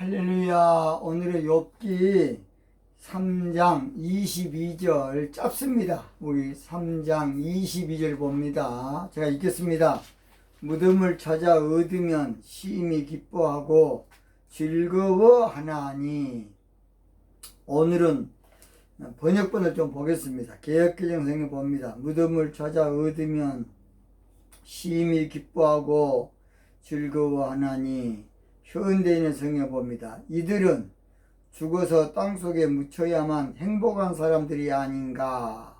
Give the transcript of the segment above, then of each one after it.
할렐루야. 오늘의 욥기 3장 22절 짧습니다. 우리 3장 22절 봅니다. 제가 읽겠습니다. 무덤을 찾아 얻으면 심히 기뻐하고 즐거워하나니 오늘은 번역본을 좀 보겠습니다. 개혁개정 성경 봅니다. 무덤을 찾아 얻으면 심히 기뻐하고 즐거워하나니 현대인의 성경 봅니다. 이들은 죽어서 땅속에 묻혀야만 행복한 사람들이 아닌가.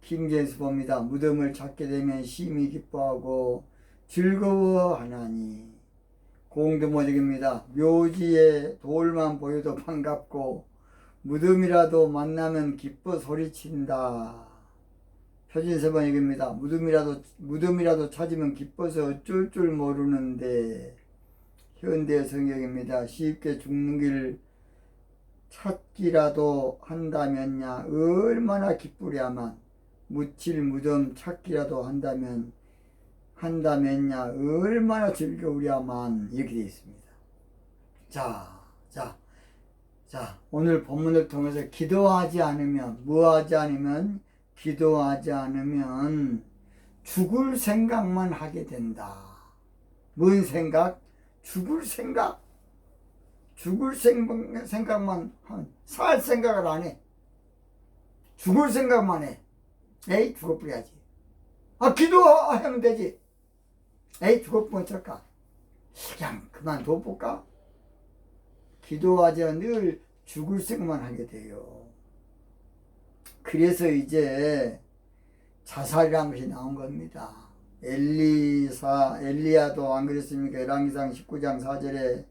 킹제임스 봅니다. 무덤을 찾게 되면 심히 기뻐하고 즐거워하나니. 공도모직입니다. 묘지에 돌만 보여도 반갑고 무덤이라도 만나면 기뻐 소리친다. 표진서번역입니다. 무덤이라도 무덤이라도 찾으면 기뻐서 어쩔 줄 모르는데 현대 성경입니다. 쉽게 죽는 길 찾기라도 한다면야 얼마나 기쁘랴만 묻힐 무덤 찾기라도 한다면 한다면야 얼마나 즐거우랴만 이렇게 되어 있습니다. 자, 자, 자 오늘 본문을 통해서 기도하지 않으면 뭐하지 않으면 기도하지 않으면 죽을 생각만 하게 된다. 뭔 생각? 죽을 생각. 죽을 생각, 생각만, 한- 살 생각을 안 해. 죽을 생각만 해. 에이, 죽어버려야지. 아, 기도하면 되지. 에이, 죽어버리면 어쩔까? 그냥 그만둬볼까? 않으면 늘 죽을 생각만 하게 돼요. 그래서 이제 자살이라는 것이 나온 겁니다. 엘리사, 엘리야도 안 그랬습니까? 열왕기상 19장 4절에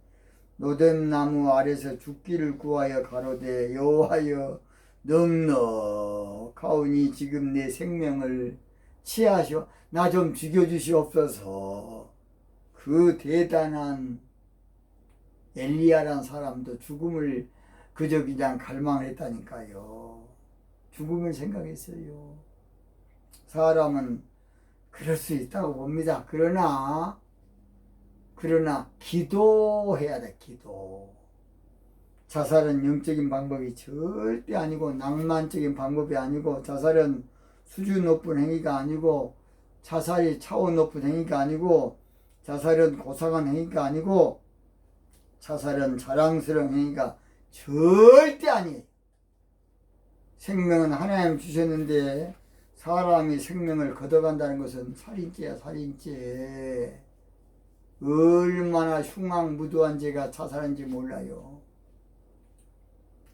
노뎀나무 아래서 죽기를 구하여 가로되 여호와여 넉넉하오니 지금 내 생명을 취하시오. 나 좀 죽여주시옵소서. 그 대단한 엘리야란 사람도 죽음을 그저 그냥 갈망했다니까요. 죽음을 생각했어요. 사람은 그럴 수 있다고 봅니다. 그러나, 그러나, 기도해야 돼, 기도. 자살은 영적인 방법이 절대 아니고, 낭만적인 방법이 아니고, 자살은 수준 높은 행위가 아니고, 자살이 차원 높은 행위가 아니고, 자살은 고상한 행위가 아니고, 자살은 자랑스러운 행위가 절대 아니에요. 생명은 하나님 주셨는데 사람이 생명을 걷어간다는 것은 살인죄야 살인죄. 얼마나 흉악무도한 죄가 자살인지 몰라요.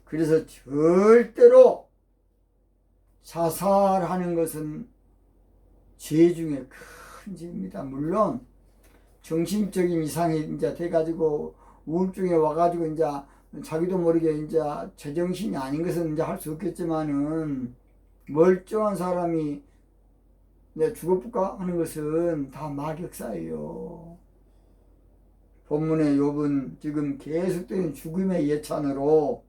그래서 절대로 자살하는 것은 죄 중에 큰 죄입니다. 물론 정신적인 이상이 이제 돼가지고 우울증에 와가지고 이제 자기도 모르게 이제 제정신이 아닌 것은 이제 할 수 없겠지만은 멀쩡한 사람이 내 죽어볼까 하는 것은 다 막역사예요. 본문의 욥은 지금 계속되는 죽음의 예찬으로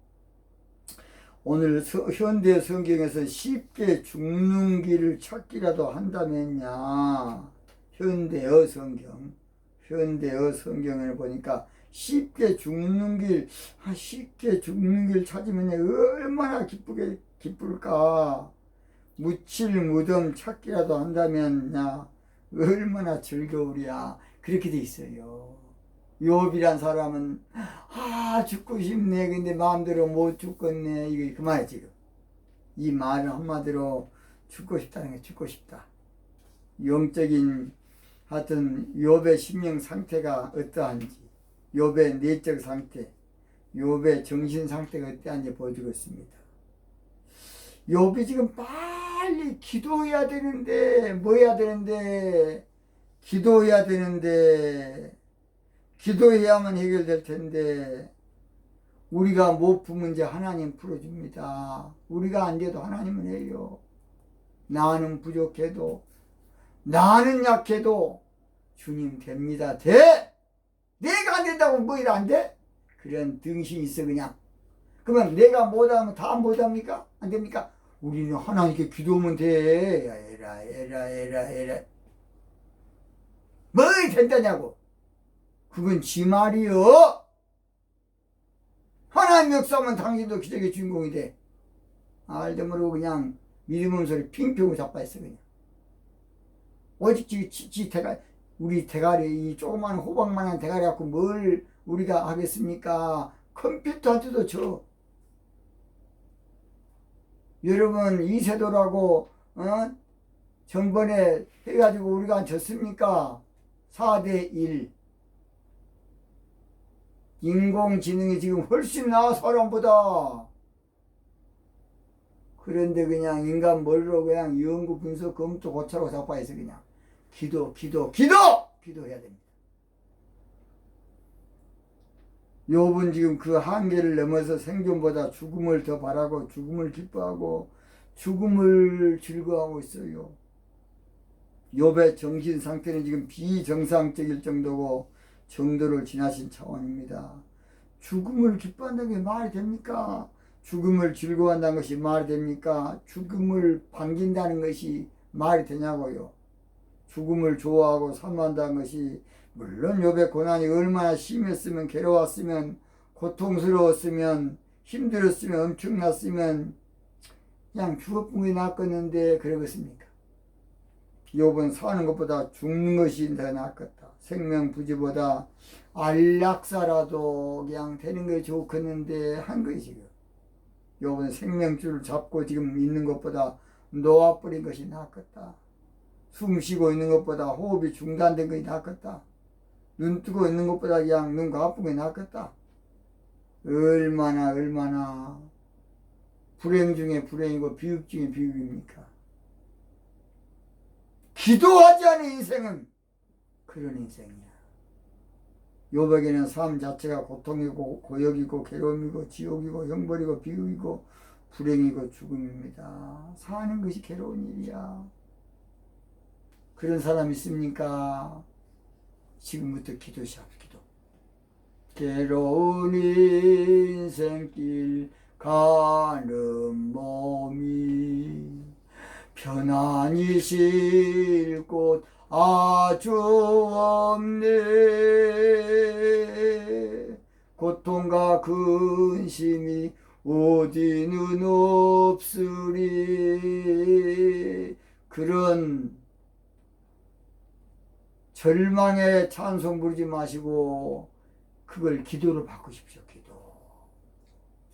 오늘 서- 현대 성경에서 쉽게 죽는 길을 찾기라도 한다면야 현대어 성경 현대어 성경을 보니까 쉽게 죽는 길, 아, 쉽게 죽는 길 찾으면 얼마나 기쁘게 기쁠까. 묻힐 무덤 찾기라도 한다면 야 얼마나 즐거우랴. 그렇게 돼 있어요. 욥이란 사람은 아 죽고 싶네. 근데 마음대로 못 죽겠네. 이게 그 말이야 지금. 이 말은 한마디로 죽고 싶다는 게 죽고 싶다. 영적인 하여튼 욥의 심령 상태가 어떠한지 욥의 내적 상태, 욥의 정신 상태가 어떠한지 보여주고 있습니다. 욥이 지금 빨리 기도해야 되는데 뭐 해야 되는데 기도해야 되는데 기도해야만 해결될 텐데 우리가 못 푸면 이제 하나님 풀어줍니다. 우리가 안 돼도 하나님은 해요. 나는 부족해도 나는 약해도 주님 됩니다. 돼! 내가 안 된다고 뭐 일 안 돼? 그런 등신 있어 그냥. 그러면 내가 못하면 다 못합니까? 안 됩니까? 우리는 하나님께 기도하면 돼. 야, 에라 에라 에라 에라. 뭐 된다냐고. 그건 지 말이요. 하나님 역사하면 당신도 기적의 주인공이 돼. 알도 모르고 그냥 믿음 소리 핑핑 자빠졌어 그냥. 오직 지, 지, 지 대가 우리 대가리 이 조그만 호박만한 대가리 갖고 뭘 우리가 하겠습니까? 컴퓨터한테도 져. 여러분 이세돌하고 어? 전번에 해가지고 우리가 졌습니까? 4대 1. 인공지능이 지금 훨씬 나아 사람보다. 그런데 그냥 인간 머리로 그냥 연구 분석 검토 고찰하고 자빠해서 그냥 기도 기도 기도 기도해야 됩니다. 욥은 지금 그 한계를 넘어서 생존보다 죽음을 더 바라고 죽음을 기뻐하고 죽음을 즐거워하고 있어요. 욥의 정신 상태는 지금 비정상적일 정도고 정도를 지나신 차원입니다. 죽음을 기뻐한다는 게 말이 됩니까? 죽음을 즐거워한다는 것이 말이 됩니까? 죽음을 반긴다는 것이 말이 되냐고요. 죽음을 좋아하고 사모한다는 것이 물론 욥의 고난이 얼마나 심했으면 괴로웠으면 고통스러웠으면 힘들었으면 엄청났으면 그냥 죽어뿐이 낫겠는데 그러겠습니까? 욥은 사는 것보다 죽는 것이 더 낫겠다. 생명 부지보다 안락사라도 그냥 되는 게 좋겠는데 한 것이요. 욥은 생명줄을 잡고 지금 있는 것보다 놓아버린 것이 낫겠다. 숨 쉬고 있는 것보다 호흡이 중단된 것이 낫겠다. 눈 뜨고 있는 것보다 그냥 눈 아픈 게 낫겠다. 얼마나 얼마나 불행 중에 불행이고 비극 중에 비극입니까? 기도하지 않은 인생은 그런 인생이야. 요백에는 삶 자체가 고통이고 고역이고 괴로움이고 지옥이고 형벌이고 비극이고 불행이고 죽음입니다. 사는 것이 괴로운 일이야. 그런 사람 있습니까? 지금부터 기도 시작 기도. 괴로운 인생길 가는 몸이 편안히 쉴곳 아주 없네 고통과 근심이 어디는 없으리 그런 절망의 찬송 부르지 마시고 그걸 기도로 바꾸십시오. 기도.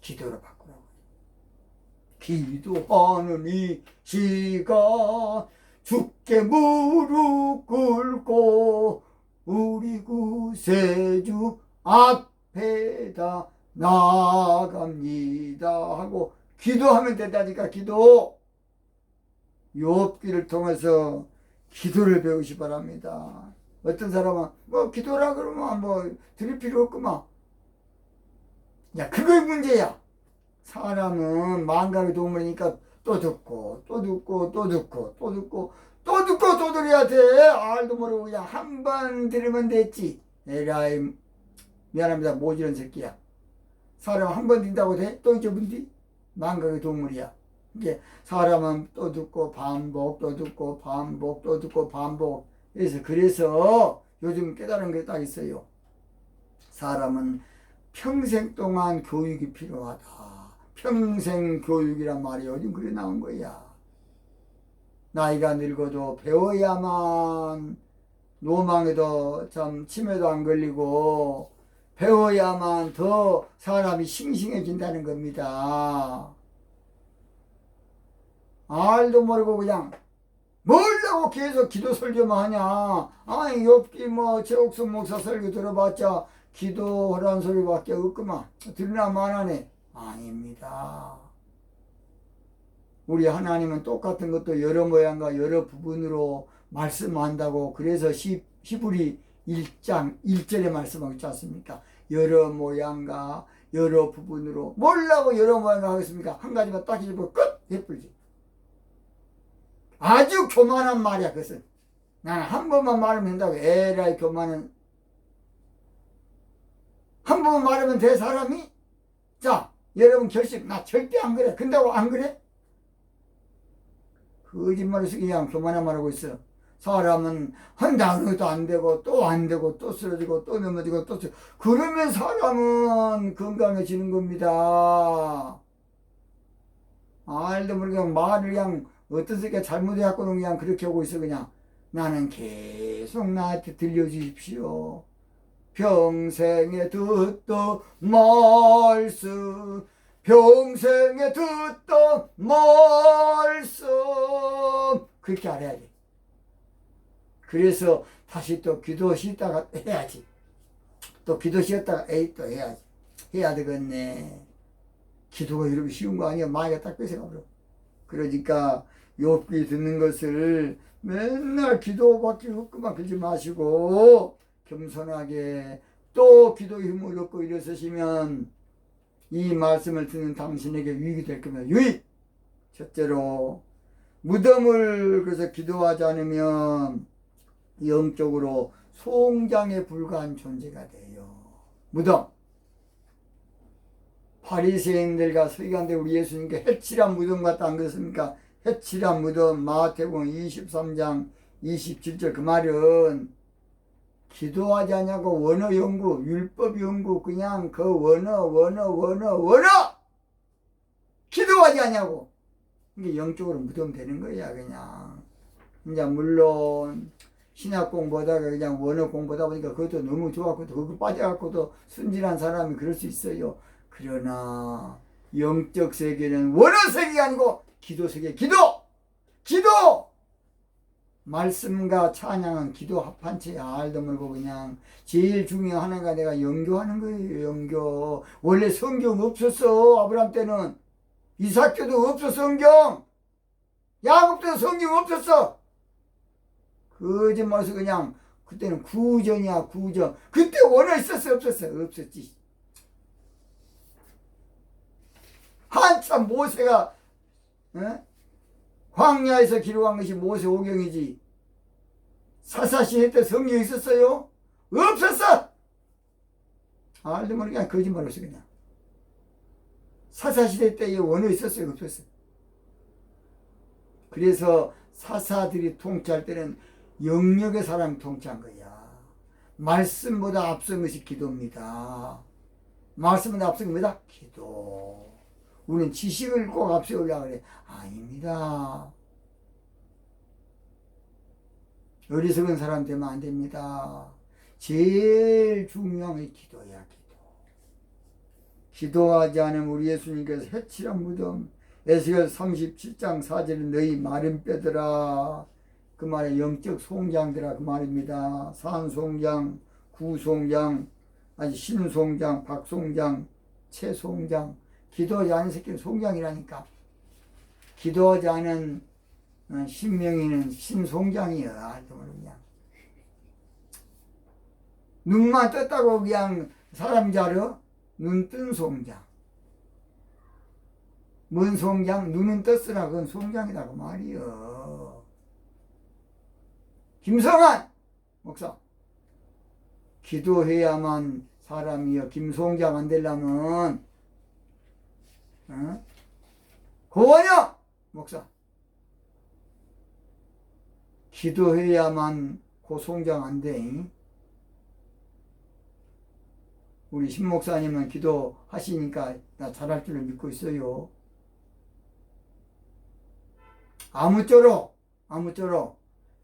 기도로 바꾸라고. 기도하는 이 시간 죽게 무릎 꿇고 우리 구세주 앞에다 나갑니다 하고 기도하면 된다니까 기도 욥기를 통해서 기도를 배우시 바랍니다. 어떤 사람은 뭐 기도라 그러면 뭐 드릴 필요 없구만. 야 그거의 문제야. 사람은 망각의 동물이니까 또 듣고 또 듣고 또 듣고 또 듣고 또 듣고 또 들어야 돼. 알도 모르고 그냥 한 번 들으면 됐지. 에라이 미안합니다. 모지런 새끼야. 사람 한번 듣다고 돼? 또 잊어본디? 망각의 동물이야. 이게 사람은 또 듣고 반복 또 듣고 반복 또 듣고 반복 그래서 그래서 요즘 깨달은 게 딱 있어요. 사람은 평생 동안 교육이 필요하다. 평생 교육이란 말이 요즘 그래 나온 거야. 나이가 늙어도 배워야만 노망에도 참 치매도 안 걸리고 배워야만 더 사람이 싱싱해진다는 겁니다. 알도 모르고 그냥 뭘라고 계속 기도 설교만 하냐. 아니 엽기 뭐 최옥순 목사 설교 들어봤자 기도하라는 소리밖에 없구만. 들으나 마나네. 아닙니다. 우리 하나님은 똑같은 것도 여러 모양과 여러 부분으로 말씀한다고 그래서 시, 히브리 1장 1절에 말씀하고 있지 않습니까? 여러 모양과 여러 부분으로 뭘라고 여러 모양과 하겠습니까? 한 가지만 딱 입고 끝! 예쁘지? 아주 교만한 말이야, 그것은. 나는 한 번만 말하면 된다고. 에라이, 교만은. 한 번만 말하면 돼, 사람이? 자, 여러분 결심. 나 절대 안 그래. 근다고 안 그래? 거짓말을 그냥 교만한 말하고 있어. 사람은 한다 해도 안 되고 또 안 되고 또 쓰러지고 또 넘어지고 또 쓰- 그러면 사람은 건강해지는 겁니다. 알도 모르게 말을 그냥 어떤 새끼가 잘못해갖고는 그냥 그렇게 하고 있어 그냥 나는 계속 나한테 들려주십시오. 평생에 듣던 말씀 평생에 듣던 말씀 그렇게 알아야 돼. 그래서 다시 또 기도 쉬다가 해야지. 또 기도 쉬었다가 에이 또 해야지. 해야 되겠네. 기도가 이렇게 쉬운 거 아니야. 마이가 딱 뺏어가버려. 그러니까 욥기 듣는 것을 맨날 기도밖에 헛그만 걸지 마시고 겸손하게 또 기도 힘을 얻고 일어서시면 이 말씀을 듣는 당신에게 유익이 될 겁니다. 유익! 첫째로 무덤을 그래서 기도하지 않으면 영적으로 송장에 불과한 존재가 돼요. 무덤. 바리새인들과 서기관들 우리 예수님께 해칠한 무덤 같다 안 그렇습니까? 해칠한 무덤 마태복음 23장 27절 그 말은 기도하지 않냐고 원어 연구 율법 연구 그냥 그 원어 원어 원어 원어 기도하지 않냐고. 이게 영적으로 무덤 되는 거야 그냥. 이제 물론 신학 공부하다가 그냥 원어 공부하다 보니까 그것도 너무 좋았고 또 그거 빠져갖고도 순진한 사람이 그럴 수 있어요. 그러나 영적 세계는 원어 세계가 아니고 기도 세계 기도! 기도! 말씀과 찬양은 기도 합한채야 알도 말고 그냥 제일 중요한 하나가 내가 영교하는 거예요 영교. 원래 성경 없었어 아브람 때는. 이삭교도 없어 성경. 야곱도 성경 없었어. 거짓말해서 그냥 그때는 구전이야 구전. 그때 원어 있었어 없었어? 없었지. 한참 모세가 어? 광야에서 기록한 것이 모세 오경이지 사사시대 때 성경 있었어요? 없었어! 알도 모르게 그냥 거짓말 없어 그냥 사사시대 때에 원어 있었어요? 없었어? 그래서 사사들이 통치할 때는 영역의 사람이 통치한 거야 말씀보다 앞선 것이 기도입니다 말씀보다 앞선 겁니다 기도 우리는 지식을 꼭 앞세우려고 그래. 아닙니다. 어리석은 사람 되면 안 됩니다. 제일 중요한 게 기도야, 기도. 기도하지 않으면 우리 예수님께서 해치란 무덤, 에스겔 37장 4절은 너희 마른 뼈들아, 그 말에 영적 송장들아, 그 말입니다. 산송장, 구송장, 아니 신송장, 박송장, 최송장, 기도하지 않은 새끼는 송장이라니까. 기도하지 않은 어, 신명이는 신송장이야. 모르고 그냥. 눈만 떴다고 그냥 사람 자려? 눈 뜬 송장. 뭔 송장? 눈은 떴으나 그건 송장이라고 말이여. 김성환! 목사. 기도해야만 사람이여. 김송장 안 되려면 어? 고원영 목사 기도해야만 고송장 안 돼. 우리 신 목사님은 기도하시니까 나 잘할 줄을 믿고 있어요. 아무쪼록 아무쪼록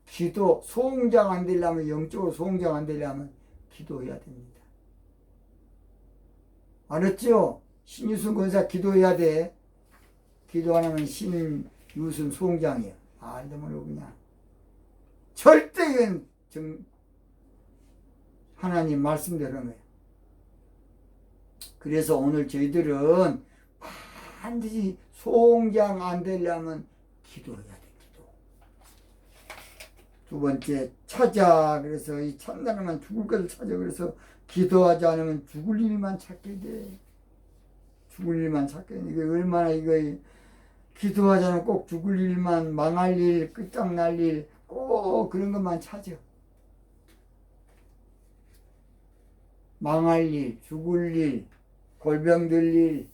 기도 소홍장 안 되려면 영적으로 소홍장 안 되려면 기도해야 됩니다. 알았죠? 신유순 권사 기도해야 돼. 기도 안 하면 신유순 소홍장이야. 알도 모르고 그냥. 절대 이건 정, 하나님 말씀대로는 거야. 그래서 오늘 저희들은 반드시 소홍장 안 되려면 기도해야 돼, 기도. 두 번째, 찾아. 그래서 이 찬다는 죽을 것을 찾아. 그래서 기도하지 않으면 죽을 일만 찾게 돼. 죽을 일만 돼. 이게 얼마나 이거 않으면 꼭 죽을 일만, 망할 일, 끝장날 일, 꼭 그런 것만 찾아. 망할 일, 죽을 일, 골병들 일,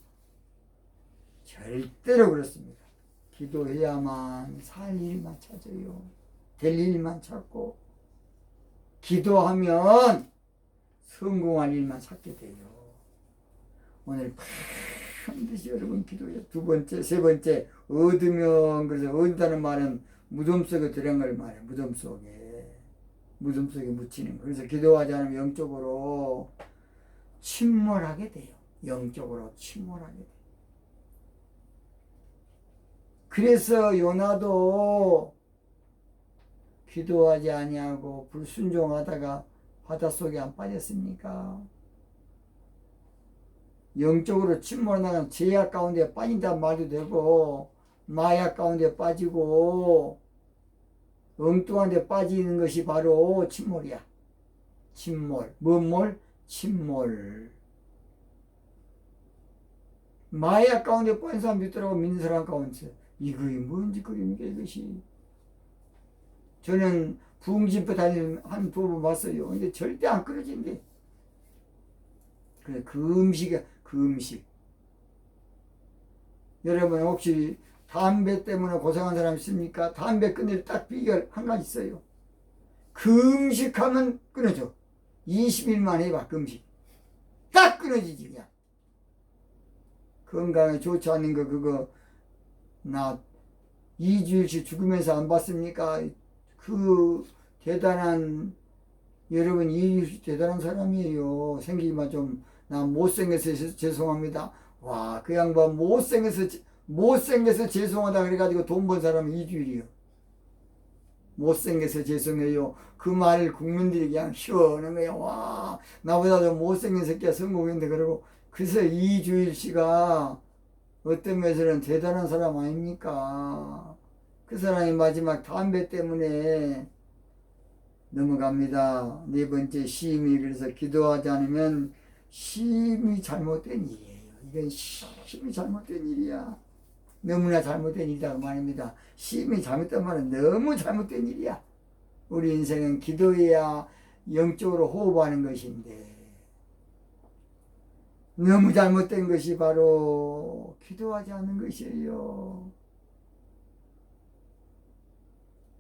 절대로 그렇습니다. 기도해야만 살 일만 찾아요. 될 일만 찾고 기도하면 성공할 일만 찾게 돼요. 오늘 반드시 여러분 기도해. 두 번째, 세 번째 얻으면 그래서 얻는다는 말은 무덤 속에 들어간 걸 말해. 무덤 속에 무덤 속에 묻히는 거. 그래서 기도하지 않으면 영적으로 침몰하게 돼요. 영적으로 침몰하게 돼요. 그래서 요나도 기도하지 아니하고 불순종하다가 바닷속에 안 빠졌습니까? 영적으로 침몰하다가 죄악 가운데 빠진다 말도 되고 마약 가운데 빠지고 엉뚱한 데 빠지는 것이 바로 침몰이야. 침몰. 뭔 몰? 침몰. 마약 가운데 빠진 사람도 있더라고 믿는 사람 가운데 이거이 뭔 짓거리입니까 이것이 저는 부흥집회 다니는 한 부부 봤어요 근데 절대 안 끊어진대 그래 그 음식이야 그 음식 여러분 혹시 담배 때문에 고생한 사람 있습니까? 담배 끊을 딱 비결 한 가지 있어요 그 음식 하면 끊어져 20일만 해봐 그 음식 딱 끊어지지 그냥 건강에 좋지 않은 거 그거 나 이주일씩 죽으면서 안 봤습니까? 그 대단한 여러분 이주일씩 대단한 사람이에요. 생기기만 좀 나 못생겨서 제- 죄송합니다. 와 그 양반 못생겨서 제- 못생겨서 죄송하다 그래가지고 돈 번 사람이 이주일이요. 못생겨서 죄송해요. 그 말을 국민들이 그냥 시원한 거야. 와 나보다 더 못생긴 새끼가 성공했는데 그러고 그래서 이주일 씨가 어떤 면에서는 대단한 사람 아닙니까? 그 사람이 마지막 담배 때문에 넘어갑니다. 네 번째 심이 그래서 기도하지 않으면 심이 잘못된 일이에요. 이건 심이 잘못된 일이야. 너무나 잘못된 일이라고 말입니다. 심이 잘못된 말은 너무 잘못된 일이야. 우리 인생은 기도해야 영적으로 호흡하는 것인데 너무 잘못된 것이 바로 기도하지 않는 것이에요.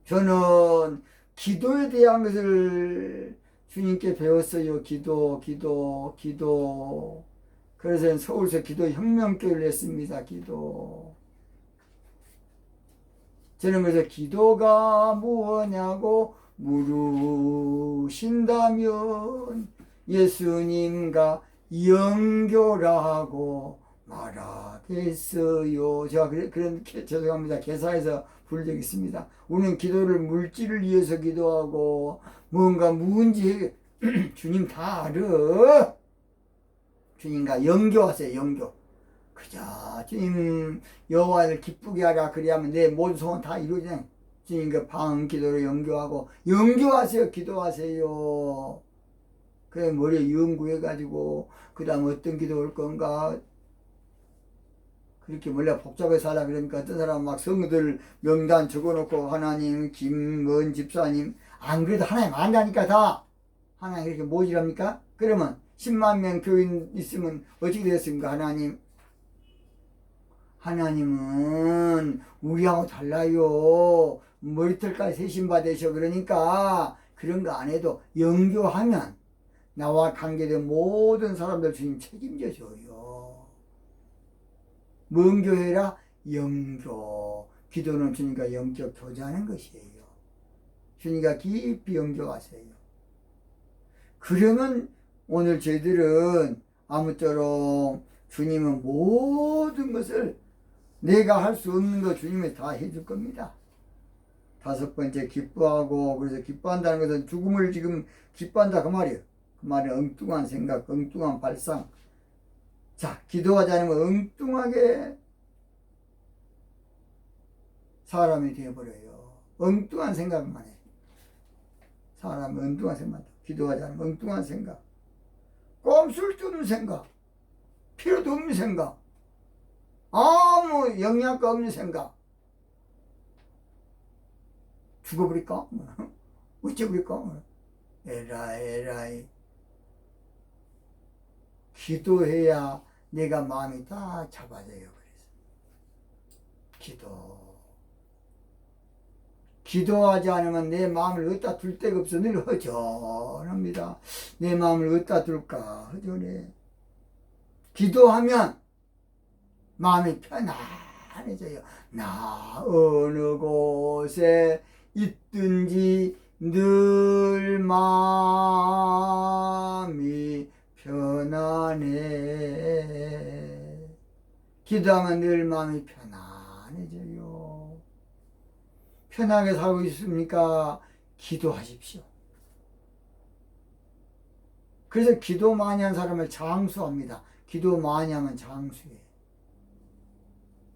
저는 기도에 대한 것을 주님께 배웠어요. 기도, 기도, 기도. 그래서 서울서 기도 혁명교회를 했습니다. 기도. 저는 그래서 기도가 무엇냐고 물으신다면 예수님과 연교라고 말하겠어요. 제가 그런 개- 죄송합니다. 개사에서 있습니다. 우리는 기도를 물질을 위해서 기도하고 뭔가 무언지 주님 다 알아. 주님과 연교하세요. 연교. 그저 주님 여호와를 기쁘게 하라 그리하면 내 모든 소원 다 이루어지네. 주님과 방 기도를 연교하고 연교하세요. 기도하세요. 그래 머리에 연구해 가지고 그 다음 어떤 기도 올 건가 그렇게 몰래 복잡하게 살아 그러니까 어떤 사람은 막 성들 명단 적어놓고 하나님 김건 집사님 안 그래도 하나님 안다니까 다. 하나님 그렇게 모질합니까? 그러면 10만 명 교인 있으면 어떻게 되었습니까? 하나님. 하나님은 우리하고 달라요. 머리털까지 세신 받으셔. 그러니까 그런 거 안 해도 연교하면 나와 관계된 모든 사람들 주님 책임져 줘요. 뭔 교회라? 영교. 기도는 주님과 영적 교제하는 것이에요. 주님과 깊이 영교하세요. 그러면 오늘 저희들은 아무쪼록 주님은 모든 것을 내가 할 수 없는 거 주님이 다 해줄 겁니다. 다섯 번째 기뻐하고 그래서 기뻐한다는 것은 죽음을 지금 기뻐한다 그 말이에요. 그 말은 엉뚱한 생각, 엉뚱한 발상. 자, 기도하지 않으면 엉뚱하게 사람이 되어버려요. 엉뚱한 생각만 해. 사람은 엉뚱한 생각만 해. 기도하지 않으면 엉뚱한 생각. 꼼 쓸데없는 생각. 필요도 없는 생각. 아무 영양가 없는 생각. 죽어버릴까? 어쩌버릴까? 에라이, 에라이. 기도해야 내가 마음이 다 잡아져요. 그래서. 기도. 기도하지 않으면 내 마음을 어디다 둘 데가 없어 늘 허전합니다. 내 마음을 어디다 둘까 허전해. 기도하면 마음이 편안해져요. 나 어느 곳에 있든지 늘 마음이 편안해. 기도하면 늘 마음이 편안해져요. 편하게 살고 있습니까? 기도하십시오. 그래서 기도 많이 한 사람을 장수합니다. 기도 많이 하면 장수해.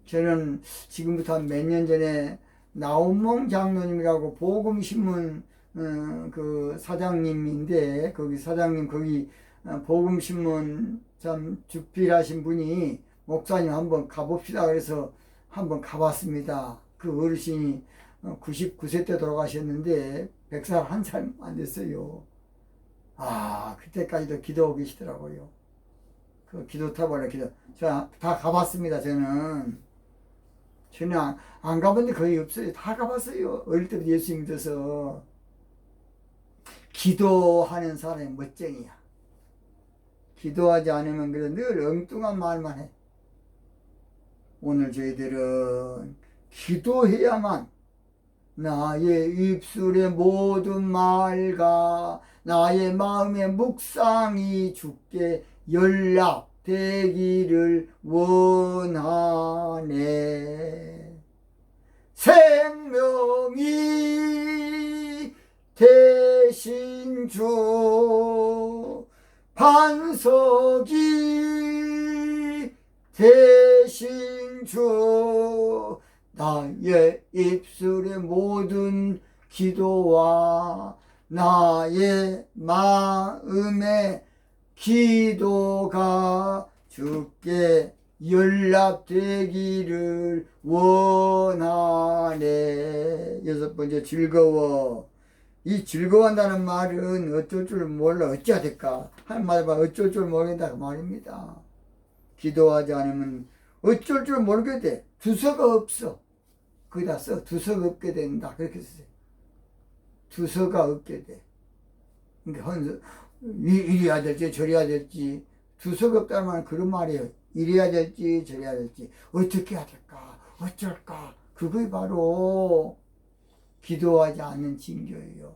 저는 지금부터 한몇년 전에 나온몽 장로님이라고 보금신문 어, 그 사장님인데 거기 사장님 거기 어, 보금신문 참 주필하신 분이 목사님 한번 가봅시다 그래서 한번 가봤습니다. 그 어르신이 99세 때 돌아가셨는데 100살 한 살 안 됐어요. 아 그때까지도 기도하고 계시더라고요. 그 기도 타발에 기도 다 가봤습니다. 저는 저는 안, 안 가본 데 거의 없어요. 다 가봤어요. 어릴 때부터 예수 믿어서 기도하는 사람이 멋쟁이야. 기도하지 않으면 그래 늘 엉뚱한 말만 해. 오늘 저희들은 기도해야만 나의 입술의 모든 말과 나의 마음의 묵상이 주께 연락되기를 원하네. 생명이 대신 주 반석이 대신 주 나의 입술의 모든 기도와 나의 마음의 기도가 주께 연락되기를 원하네. 여섯 번째 즐거워. 이 즐거워한다는 말은 어쩔 줄 몰라. 어찌해야 될까? 한마디 봐. 어쩔 줄 모른다 그 말입니다. 기도하지 않으면 어쩔 줄 모르게 돼. 두서가 없어. 거기다 써. 두서가 없게 된다. 그렇게 쓰세요. 두서가 없게 돼. 그러니까 헌 이래야 될지 저래야 될지 두서가 없다는 말은 그런 말이에요. 이래야 될지 저래야 될지 어떻게 해야 될까? 어쩔까? 그게 바로 기도하지 않는 징조예요.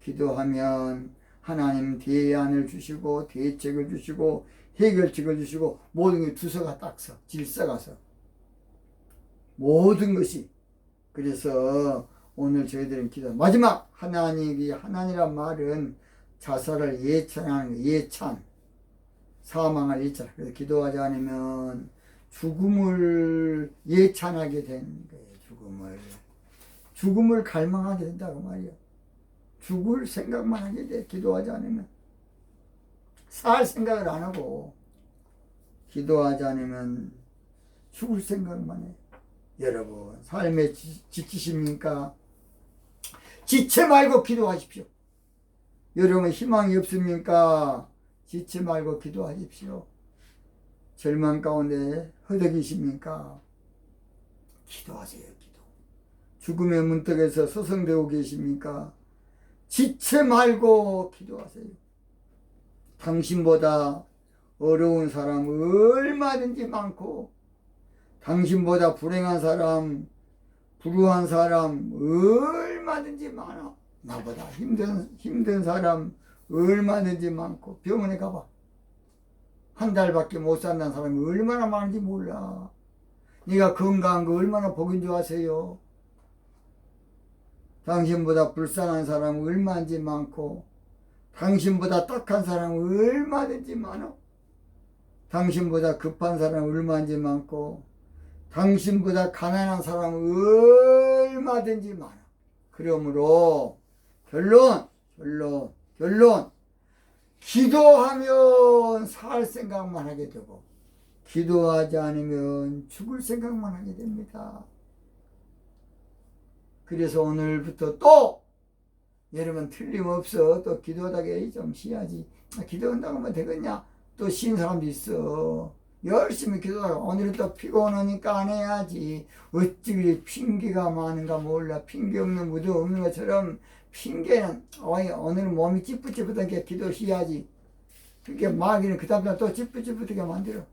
기도하면 하나님 대안을 주시고 대책을 주시고 해결책을 주시고 모든 게 두서가 딱 서, 질서가 서. 모든 것이. 그래서 오늘 저희들은 기도. 마지막 하나님이 하나님이란 말은 자살을 예찬하는 거, 예찬. 사망을 예찬. 그래서 기도하지 않으면 죽음을 예찬하게 되는 거예요 죽음을 죽음을 갈망하게 된다고 말이야. 죽을 생각만 하게 돼. 기도하지 않으면. 살 생각을 안 하고, 기도하지 않으면 죽을 생각만 해. 여러분, 삶에 지, 지치십니까? 지체 말고 기도하십시오. 여러분, 희망이 없습니까? 지체 말고 기도하십시오. 절망 가운데 허덕이십니까? 기도하세요. 죽음의 문턱에서 소성되고 계십니까? 지체 말고 기도하세요. 당신보다 어려운 사람 얼마든지 많고, 당신보다 불행한 사람, 불우한 사람 얼마든지 많아. 나보다 힘든, 힘든 사람 얼마든지 많고, 병원에 가봐. 한 달밖에 못 산다는 사람이 얼마나 많은지 몰라. 네가 건강한 거 얼마나 복인 줄 아세요? 당신보다 불쌍한 사람 얼마든지 많고 당신보다 딱한 사람 얼마든지 많아. 당신보다 급한 사람 얼마든지 많고 당신보다 가난한 사람 얼마든지 많아. 그러므로 결론, 결론, 결론. 기도하면 살 생각만 하게 되고 기도하지 않으면 죽을 생각만 하게 됩니다. 그래서 오늘부터 또 여러분 틀림없어 또 기도하다가 좀 쉬야지. 아, 기도한다고 하면 되겠냐? 또 쉬는 사람도 있어. 열심히 기도하고 오늘은 또 피곤하니까 안 해야지. 어찌 그리 핑계가 많은가 몰라. 핑계 없는 무도 없는 것처럼 핑계는 어이 오늘은 몸이 찌뿌찌뿌하게 기도해야지. 그게 마귀는 그 다음날 또 찌뿌찌뿌하게 만들어.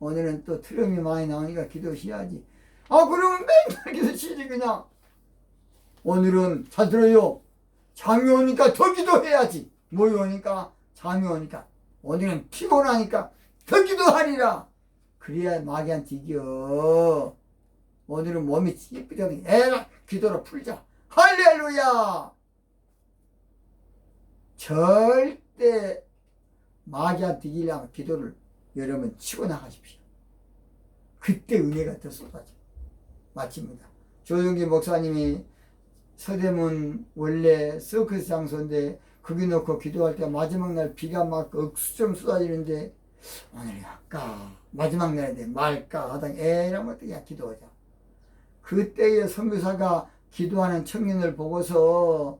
오늘은 또 트럼이 많이 나오니까 기도해야지. 아 그러면 맨날 기도시지 그냥 오늘은 잘 들어요. 잠이 오니까 더 기도해야지. 뭐이 오니까? 잠이 오니까. 오늘은 피곤하니까 더 기도하리라. 그래야 마귀한테 이겨. 오늘은 몸이 찌뿌리더니 에라 기도로 풀자. 할렐루야! 절대 마귀한테 이기려면 기도를 여러분 치고 나가십시오. 그때 은혜가 더 쏟아져. 마칩니다. 조용기 목사님이 서대문 원래 서커스 장소인데 거기 놓고 기도할 때 마지막 날 비가 막 억수처럼 쏟아지는데 오늘 할까 마지막 날인데 말까 하다가 에라면 어떻게 기도하자 그때에 선교사가 기도하는 청년을 보고서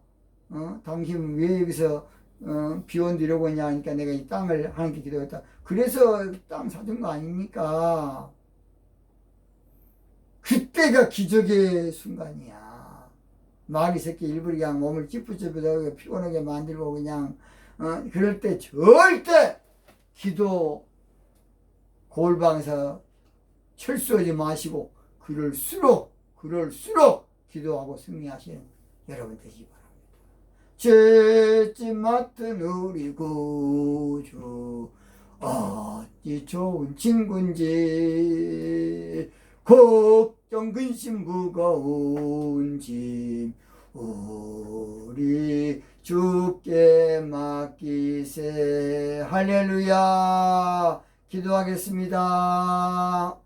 어? 당신 왜 여기서 어? 비온 이러고 있냐 하니까 내가 이 땅을 하나님께 기도했다 그래서 땅 사준 거 아닙니까 그때가 기적의 순간이야 마귀 새끼 일부러 그냥 몸을 찌뿌찌뿌하게 피곤하게 만들고 그냥 어? 그럴 때 절대 기도 골방에서 철수하지 마시고 그럴수록 그럴수록 기도하고 승리하시는 여러분 되시기 바랍니다. 죄짓 맡은 우리 구주 어찌 좋은 친구인지 걱 정 근심 무거운 짐 우리 주께 맡기세 할렐루야 기도하겠습니다.